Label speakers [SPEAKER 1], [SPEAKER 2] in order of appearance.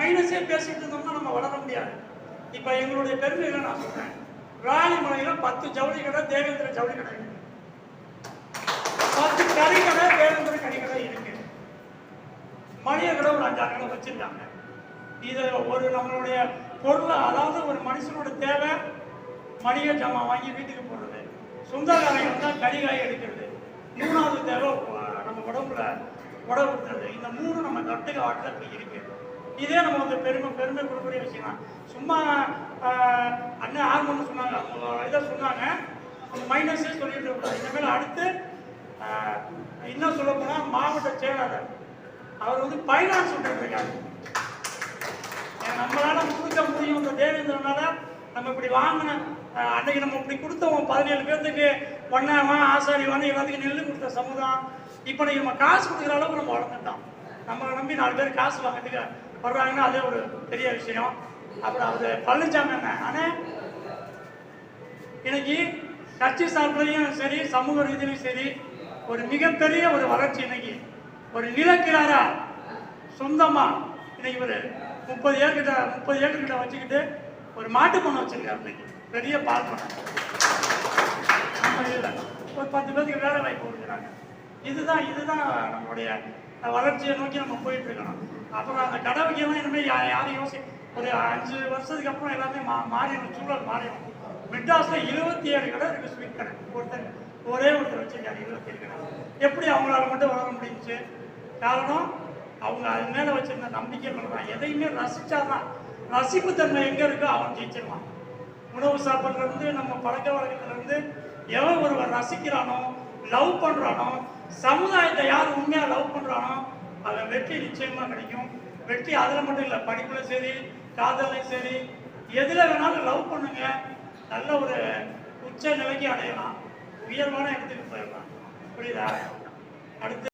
[SPEAKER 1] மைனஸே பேசிட்டு இருந்தோம்னா நம்ம வளர முடியாது. இப்போ எங்களுடைய பெருமைகளை நான் சொல்றேன் ராணிமலையில பத்து ஜவுளி கடை தேவேந்திர ஜவுளி கடை பத்து கறி கடை தேவேந்திர கறி கடை இருக்கு. மளிகை கடை ஒரு அஞ்சாறு கடை வச்சிருக்காங்க. இது ஒரு நம்மளுடைய பொருளை அதாவது ஒரு மனுஷனோட தேவை மளிகை ஜாமான் வாங்கி வீட்டுக்கு போடுறது. சொந்தக்காரங்க வந்தால் கறிகாய் எடுக்கிறது. மூணாவது தேவை நம்ம உடம்புல உடம்பு இந்த மூணு நம்ம கட்டுக்க வாட்டில் இப்படி இருக்கு. இதே நம்ம வந்து பெருமை பெருமை கொடுக்கக்கூடிய விஷயம் தான் சும்மா அண்ணன் அண்ணன் ஆர்வம்னு சொன்னாங்க. அவங்க இதை சொன்னாங்க. மைனஸே சொல்லிட்டு இருக்கலாம் இனிமேல் அடுத்து இன்னும் சொல்ல போனால் மாவட்ட செயலாளர். அவர் வந்து பைனான்ஸ் விட்டுட்டு நம்மளால கொடுக்க முடியும் இந்த தேவேந்திரனால நம்ம இப்படி வாங்கின அன்னைக்கு நம்ம இப்படி கொடுத்தோம் பதினேழு பேர்த்துக்கு ஒன்னாவன் வந்து எல்லாத்துக்கும் நெல் கொடுத்த சமுதாயம். இப்போ நீங்கள் நம்ம காசு கொடுக்குற அளவுக்கு நம்ம வளர்ந்துட்டோம். நம்மளை நம்பி நாலு பேர் காசு வாங்கிறதுக்கு வர்றாங்கன்னா அதே ஒரு பெரிய விஷயம். அப்புறம் அது பழனிசாமி என்ன ஆனால் இன்னைக்கு கட்சி சார்பிலையும் சரி சமூக ரீதியிலும் சரி ஒரு மிகப்பெரிய ஒரு வளர்ச்சி இன்னைக்கு. ஒரு நிலக்கிழாரா சொந்தமாக இன்னைக்கு ஒரு முப்பது ஏக்கர்கிட்ட முப்பது ஏக்கர்கிட்ட வச்சுக்கிட்டு ஒரு மாட்டு பண்ணை வச்சிருக்காரு இன்னைக்கு. பெரிய பால் பண்ணை. ஒரு பத்து பேருக்கு வேலை வாய்ப்பு கொடுக்குறாங்க. இதுதான் இதுதான் நம்மளுடைய வளர்ச்சியை நோக்கி நம்ம போயிட்டு இருக்கணும் அப்புறம் அந்த கடை வைக்கலாம் இனிமேல் யாரும் யோசி ஒரு அஞ்சு வருஷத்துக்கு அப்புறம் எல்லாமே மா மாறிடும் சூழல் மாறிடும் மெட்ராஸ்ல இருபத்தி ஏழு கடை இருக்கு ஸ்வீட் கடை. ஒருத்தர் ஒரே ஒருத்தர் வச்சிருக்காரு இருபத்தி ஏழு கடை. எப்படி அவங்களால மட்டும் வளர முடிஞ்சுச்சு? காரணம் அவங்க அது மேல வச்சிருந்த நம்பிக்கை பண்ணுறான் எதையுமே ரசிச்சாதான் ரசிப்பு தன்மை எங்க இருக்கோ அவன் ஜெயிச்சிருவான். உணவு சாப்பிட்றது நம்ம பழக்க வழக்கத்துல இருந்து எவன் ஒருவன் ரசிக்கிறானோ லவ் பண்ணுறானோ சமுதாயத்தை யார் உண்மையாக லவ் பண்ணுறானோ அதில் வெற்றி நிச்சயமாக கிடைக்கும். வெற்றி அதில் மட்டும் இல்லை படிப்பில் சரி காதலையும் சரி எதில் வேணாலும் லவ் பண்ணுங்க. நல்ல ஒரு உச்ச நிலைக்கு அடையலாம். உயர்வான இடத்துக்கு போயிடலாம். புரியுதா? அடுத்து